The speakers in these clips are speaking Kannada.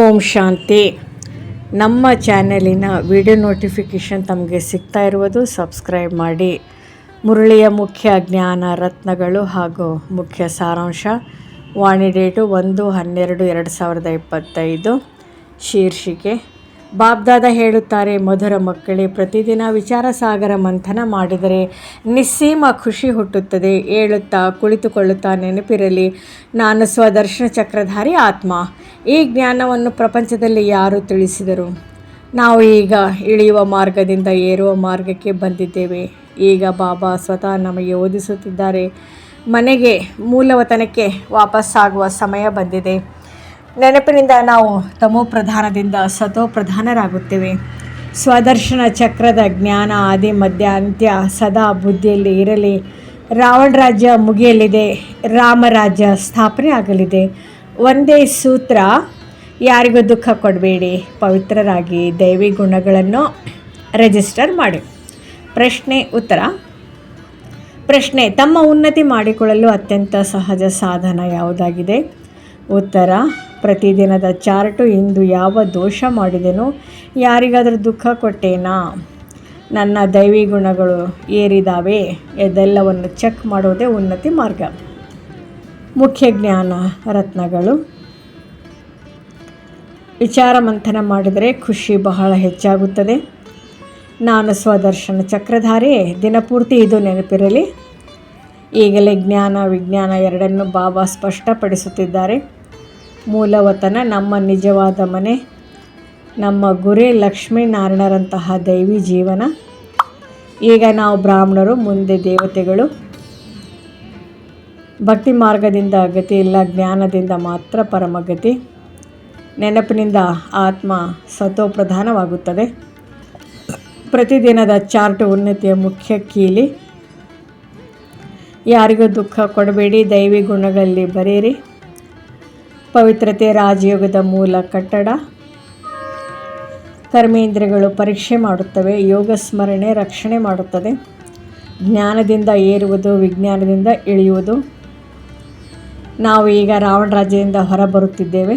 ಓಂ ಶಾಂತಿ. ನಮ್ಮ ಚಾನೆಲಿನ ವಿಡಿಯೋ ನೋಟಿಫಿಕೇಷನ್ ತಮಗೆ ಸಿಗ್ತಾ ಇರುವುದು ಸಬ್ಸ್ಕ್ರೈಬ್ ಮಾಡಿ. ಮುರಳಿಯ ಮುಖ್ಯ ಜ್ಞಾನ ರತ್ನಗಳು ಹಾಗೂ ಮುಖ್ಯ ಸಾರಾಂಶ. ವಾಣಿ ಡೇಟು ಒಂದು ಹನ್ನೆರಡು ಎರಡು ಸಾವಿರದ ಇಪ್ಪತ್ತೈದು. ಶೀರ್ಷಿಕೆ ಬಾಬ್ದಾದ ಹೇಳುತ್ತಾರೆ, ಮಧುರ ಮಕ್ಕಳೇ, ಪ್ರತಿದಿನ ವಿಚಾರ ಸಾಗರ ಮಂಥನ ಮಾಡಿದರೆ ನಿಸ್ಸೀಮ ಖುಷಿ ಹುಟ್ಟುತ್ತದೆ. ಹೇಳುತ್ತಾ ಕುಳಿತುಕೊಳ್ಳುತ್ತಾ ನೆನಪಿರಲಿ. ನಾನು ಸ್ವದರ್ಶನ ಚಕ್ರಧಾರಿ ಆತ್ಮ. ಈ ಜ್ಞಾನವನ್ನು ಪ್ರಪಂಚದಲ್ಲಿ ಯಾರು ತಿಳಿಸಿದರು? ನಾವು ಈಗ ಇಳಿಯುವ ಮಾರ್ಗದಿಂದ ಏರುವ ಮಾರ್ಗಕ್ಕೆ ಬಂದಿದ್ದೇವೆ. ಈಗ ಬಾಬಾ ಸ್ವತಃ ನಮಗೆ ಓದಿಸುತ್ತಿದ್ದಾರೆ. ಮನೆಗೆ ಮೂಲವತನಕ್ಕೆ ವಾಪಸ್ಸಾಗುವ ಸಮಯ ಬಂದಿದೆ. ನೆನಪಿನಿಂದ ನಾವು ತಮೋ ಪ್ರಧಾನದಿಂದ ಸತೋ ಪ್ರಧಾನರಾಗುತ್ತೇವೆ ಸ್ವದರ್ಶನ ಚಕ್ರದ ಜ್ಞಾನ, ಆದಿ, ಮಧ್ಯ, ಅಂತ್ಯ ಸದಾ ಬುದ್ಧಿಯಲ್ಲಿ ಇರಲಿ. ರಾವಣ ರಾಜ್ಯ ಮುಗಿಯಲಿದೆ ರಾಮರಾಜ್ಯ ಸ್ಥಾಪನೆ ಆಗಲಿದೆ. ಒಂದೇ ಸೂತ್ರ, ಯಾರಿಗೂ ದುಃಖ ಕೊಡಬೇಡಿ, ಪವಿತ್ರರಾಗಿ ದೈವಿ ಗುಣಗಳನ್ನು ರಿಜಿಸ್ಟರ್ ಮಾಡಿ. ಪ್ರಶ್ನೆ, ಉತ್ತರ. ಪ್ರಶ್ನೆ, ತಮ್ಮ ಉನ್ನತಿ ಮಾಡಿಕೊಳ್ಳಲು ಅತ್ಯಂತ ಸಹಜ ಸಾಧನ ಯಾವುದಾಗಿದೆ? ಉತ್ತರ ಪ್ರತಿದಿನದ ಚಾರ್ಟು ಇಂದು ಯಾವ ದೋಷ ಮಾಡಿದೆನೋ ಯಾರಿಗಾದರೂ ದುಃಖ ಕೊಟ್ಟೇನಾ? ನನ್ನ ದೈವಿ ಗುಣಗಳು ಏರಿದಾವೆ ಇದೆಲ್ಲವನ್ನು ಚೆಕ್ ಮಾಡೋದೇ ಉನ್ನತಿ ಮಾರ್ಗ. ಮುಖ್ಯ ಜ್ಞಾನ ರತ್ನಗಳು. ವಿಚಾರ ಮಂಥನ ಮಾಡಿದರೆ ಖುಷಿ ಬಹಳ ಹೆಚ್ಚಾಗುತ್ತದೆ. ನಾನು ಸ್ವದರ್ಶನ ಚಕ್ರಧಾರಿ ದಿನಪೂರ್ತಿ ಇದು ನೆನಪಿರಲಿ. ಈಗಲೇ ಜ್ಞಾನ ವಿಜ್ಞಾನ ಎರಡನ್ನು ಬಾಬಾ ಸ್ಪಷ್ಟಪಡಿಸುತ್ತಿದ್ದಾರೆ. ಮೂಲವತನ ನಮ್ಮ ನಿಜವಾದ ಮನೆ, ನಮ್ಮ ಗುರಿ ಲಕ್ಷ್ಮೀನಾರಾಯಣರಂತಹ ದೈವಿ ಜೀವನ. ಈಗ ನಾವು ಬ್ರಾಹ್ಮಣರು, ಮುಂದೆ ದೇವತೆಗಳು. ಭಕ್ತಿ ಮಾರ್ಗದಿಂದ ಗತಿ ಇಲ್ಲ, ಜ್ಞಾನದಿಂದ ಮಾತ್ರ ಪರಮಗತಿ ನೆನಪಿನಿಂದ ಆತ್ಮ ಸತೋಪ್ರಧಾನವಾಗುತ್ತದೆ ಪ್ರತಿದಿನದ ಚಾರ್ಟ್ ಉನ್ನತಿಯ ಮುಖ್ಯ ಕೀಲಿ. ಯಾರಿಗೂ ದುಃಖ ಕೊಡಬೇಡಿ, ದೈವಿ ಗುಣಗಳಲ್ಲಿ ಬರೆಯಿರಿ. ಪವಿತ್ರತೆ ರಾಜಯೋಗದ ಮೂಲ ಕಟ್ಟಡ. ಕರ್ಮೇಂದ್ರಿಯಗಳು ಪರೀಕ್ಷೆ ಮಾಡುತ್ತವೆ ಯೋಗ ಸ್ಮರಣೆ ರಕ್ಷಣೆ ಮಾಡುತ್ತದೆ. ಜ್ಞಾನದಿಂದ ಏರುವುದು, ವಿಜ್ಞಾನದಿಂದ ಇಳಿಯುವುದು. ನಾವು ಈಗ ರಾವಣ ರಾಜ್ಯದಿಂದ ಹೊರಬರುತ್ತಿದ್ದೇವೆ.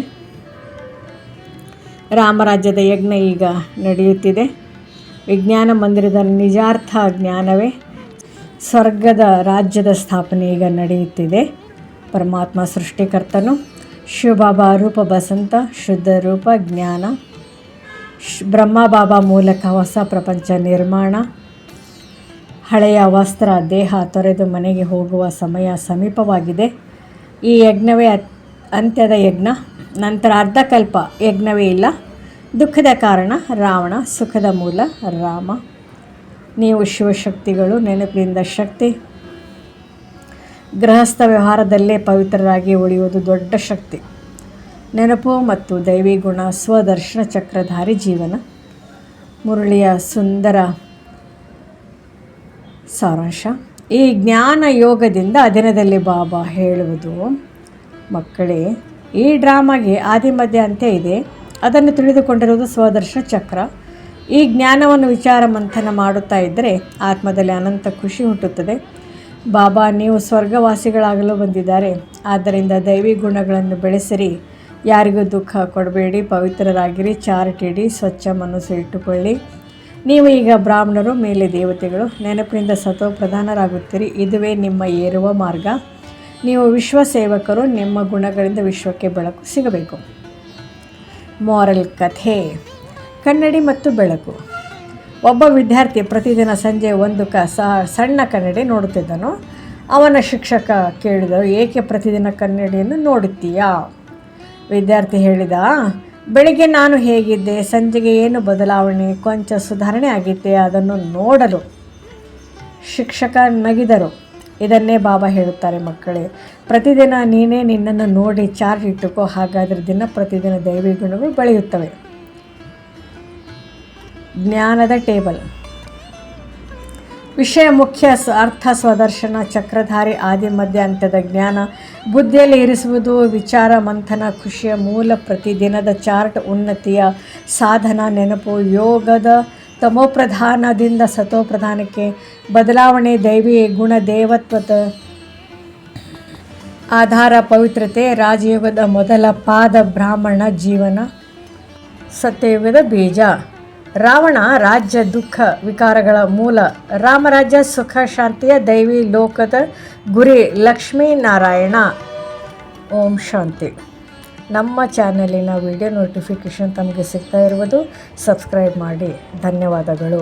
ರಾಮರಾಜ್ಯದ ಯಜ್ಞ ಈಗ ನಡೆಯುತ್ತಿದೆ. ವಿಜ್ಞಾನ ಮಂದಿರದ ನಿಜಾರ್ಥ ಜ್ಞಾನವೇ. ಸ್ವರ್ಗದ ರಾಜ್ಯದ ಸ್ಥಾಪನೆ ಈಗ ನಡೆಯುತ್ತಿದೆ. ಪರಮಾತ್ಮ ಸೃಷ್ಟಿಕರ್ತನು. ಶಿವಬಾಬಾ ರೂಪ ಬಸಂತ ಶುದ್ಧ ರೂಪ ಜ್ಞಾನ, ಶ್ ಬ್ರಹ್ಮ ಬಾಬಾ ಮೂಲಕ ಹೊಸ ಪ್ರಪಂಚ ನಿರ್ಮಾಣ, ಹಳೆಯ ವಸ್ತ್ರ, ದೇಹ ತೊರೆದು ಮನೆಗೆ ಹೋಗುವ ಸಮಯ ಸಮೀಪವಾಗಿದೆ. ಈ ಯಜ್ಞವೇ ಅತ್- ಅಂತ್ಯದ ಯಜ್ಞ. ನಂತರ ಅರ್ಧಕಲ್ಪ ಯಜ್ಞವೇ ಇಲ್ಲ. ದುಃಖದ ಕಾರಣ ರಾವಣ, ಸುಖದ ಮೂಲ ರಾಮ. ನೀವು ಶಿವಶಕ್ತಿಗಳು, ನೆನಪಿನಿಂದ ಶಕ್ತಿ ಗೃಹಸ್ಥ ವ್ಯವಹಾರದಲ್ಲೇ ಪವಿತ್ರರಾಗಿ ಉಳಿಯುವುದು ದೊಡ್ಡ ಶಕ್ತಿ. ನೆನಪು ಮತ್ತು ದೈವಿ ಗುಣ, ಸ್ವದರ್ಶನ ಚಕ್ರಧಾರಿ ಜೀವನ. ಮುರಳಿಯ ಸುಂದರ ಸಾರಾಂಶ. ಈ ಜ್ಞಾನ ಯೋಗದಿಂದ ದಿನದಲ್ಲಿ ಬಾಬಾ ಹೇಳುವುದು, ಮಕ್ಕಳೇ, ಈ ಡ್ರಾಮಾಗೆ ಆದಿ ಮಧ್ಯ ಅಂತ್ಯ ಇದೆ. ಅದನ್ನು ತಿಳಿದುಕೊಂಡಿರುವುದು ಸ್ವದರ್ಶನ ಚಕ್ರ. ಈ ಜ್ಞಾನವನ್ನು ವಿಚಾರ ಮಂಥನ ಮಾಡುತ್ತಾ ಇದ್ದರೆ ಆತ್ಮದಲ್ಲಿ ಅನಂತ ಖುಷಿ ಹುಟ್ಟುತ್ತದೆ. ಬಾಬಾ, ನೀವು ಸ್ವರ್ಗವಾಸಿಗಳಾಗಲು ಬಂದಿದ್ದಾರೆ. ಆದ್ದರಿಂದ ದೈವಿ ಗುಣಗಳನ್ನು ಬೆಳೆಸಿರಿ. ಯಾರಿಗೂ ದುಃಖ ಕೊಡಬೇಡಿ. ಪವಿತ್ರರಾಗಿರಿ. ಚಾರಿಟಿಡಿ ಸ್ವಚ್ಛ ಮನಸ್ಸು ಇಟ್ಟುಕೊಳ್ಳಿ. ನೀವು ಈಗ ಬ್ರಾಹ್ಮಣರು, ಮೇಲೆ ದೇವತೆಗಳು. ನೆನಪಿನಿಂದ ಸತೋ ಪ್ರಧಾನರಾಗುತ್ತೀರಿ. ಇದುವೇ ನಿಮ್ಮ ಏರುವ ಮಾರ್ಗ. ನೀವು ವಿಶ್ವ ಸೇವಕರು ನಿಮ್ಮ ಗುಣಗಳಿಂದ ವಿಶ್ವಕ್ಕೆ ಬೆಳಕು ಸಿಗಬೇಕು. ಮಾರಲ್ ಕಥೆ. ಕನ್ನಡಿ ಮತ್ತು ಬೆಳಕು. ಒಬ್ಬ ವಿದ್ಯಾರ್ಥಿ ಪ್ರತಿದಿನ ಸಂಜೆ ಒಂದು ಕ ಸಣ್ಣ ಕನ್ನಡಿ ನೋಡುತ್ತಿದ್ದನು. ಅವನ ಶಿಕ್ಷಕ ಕೇಳಿದರು ಏಕೆ ಪ್ರತಿದಿನ ಕನ್ನಡಿಯನ್ನು ನೋಡುತ್ತೀಯಾ? ವಿದ್ಯಾರ್ಥಿ ಹೇಳಿದ, ಬೆಳಿಗ್ಗೆ ನಾನು ಹೇಗಿದ್ದೆ? ಸಂಜೆಗೆ ಏನು ಬದಲಾವಣೆ? ಕೊಂಚ ಸುಧಾರಣೆ ಆಗಿದ್ದೆ ಅದನ್ನು ನೋಡಲು. ಶಿಕ್ಷಕ ನಗಿದರು. ಇದನ್ನೇ ಬಾಬಾ ಹೇಳುತ್ತಾರೆ ಮಕ್ಕಳೇ, ಪ್ರತಿದಿನ ನೀನೇ ನಿನ್ನನ್ನು ನೋಡಿ ಚಾರ್ಜ್ ಇಟ್ಟುಕೋ, ಹಾಗಾದರೆ ದಿನ ಪ್ರತಿದಿನ ದೈವಿ ಗುಣಗಳು ಬೆಳೆಯುತ್ತವೆ. ಜ್ಞಾನದ ಟೇಬಲ್. ವಿಷಯ ಮುಖ್ಯ ಅರ್ಥ ಸ್ವದರ್ಶನ, ಚಕ್ರಧಾರಿ ಆದಿ ಮಧ್ಯ ಅಂತ್ಯದ ಜ್ಞಾನ, ಬುದ್ಧಿಯಲ್ಲಿ ಇರಿಸುವುದು, ವಿಚಾರ, ಮಂಥನ, ಖುಷಿಯ ಮೂಲ ಪ್ರತಿದಿನದ ಚಾರ್ಟ್, ಉನ್ನತಿಯ ಸಾಧನ, ನೆನಪು, ಯೋಗದ ತಮೋಪ್ರಧಾನದಿಂದ ಸತೋಪ್ರಧಾನಕ್ಕೆ, ಬದಲಾವಣೆ, ದೈವಿ ಗುಣ, ದೇವತ್ವದ ಆಧಾರ, ಪವಿತ್ರತೆ, ರಾಜಯೋಗದ ಮೊದಲ ಪಾದ, ಬ್ರಾಹ್ಮಣ ಜೀವನ, ಸತ್ಯಯುಗದ ಬೀಜ. ರಾವಣ ರಾಜ್ಯ ದುಃಖ ವಿಕಾರಗಳ ಮೂಲ. ರಾಮರಾಜ್ಯ ಸುಖ ಶಾಂತಿಯ ದೈವಿ ಲೋಕದ ಗುರಿ ಲಕ್ಷ್ಮೀನಾರಾಯಣ ಓಂ ಶಾಂತಿ. ನಮ್ಮ ಚಾನಲಿನ ವಿಡಿಯೋ ನೋಟಿಫಿಕೇಷನ್ ತಮಗೆ ಸಿಗ್ತಾ ಇರುವುದು ಸಬ್ಸ್ಕ್ರೈಬ್ ಮಾಡಿ. ಧನ್ಯವಾದಗಳು.